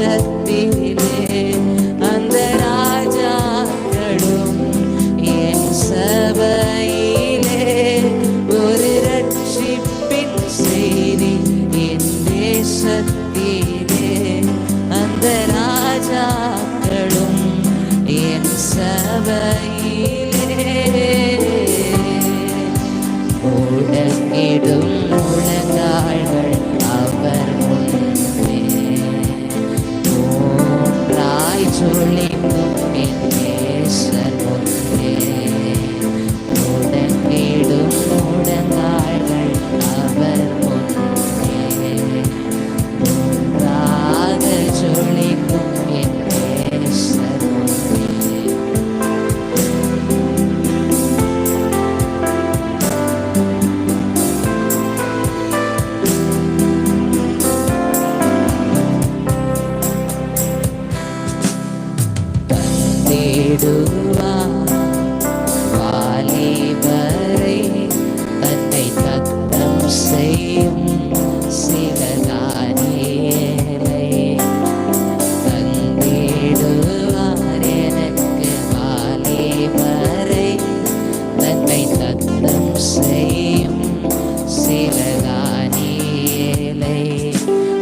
தேசத்திலே அந்த ராஜாக்களும் என் சபையிலே ஒரு ரட்சிப்பின் செய்தி என் தேசத்திலே அந்த ராஜாக்களும் என் சபையிலே தந்திடுவார் வாலிபரை தன்னை தத்தம் செய்யும்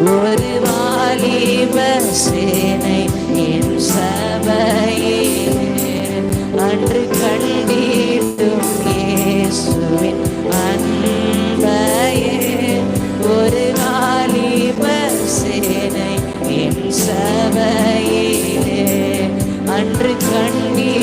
ஒரு வாலிப சேனை என் சார் அன்று கண்ணீர்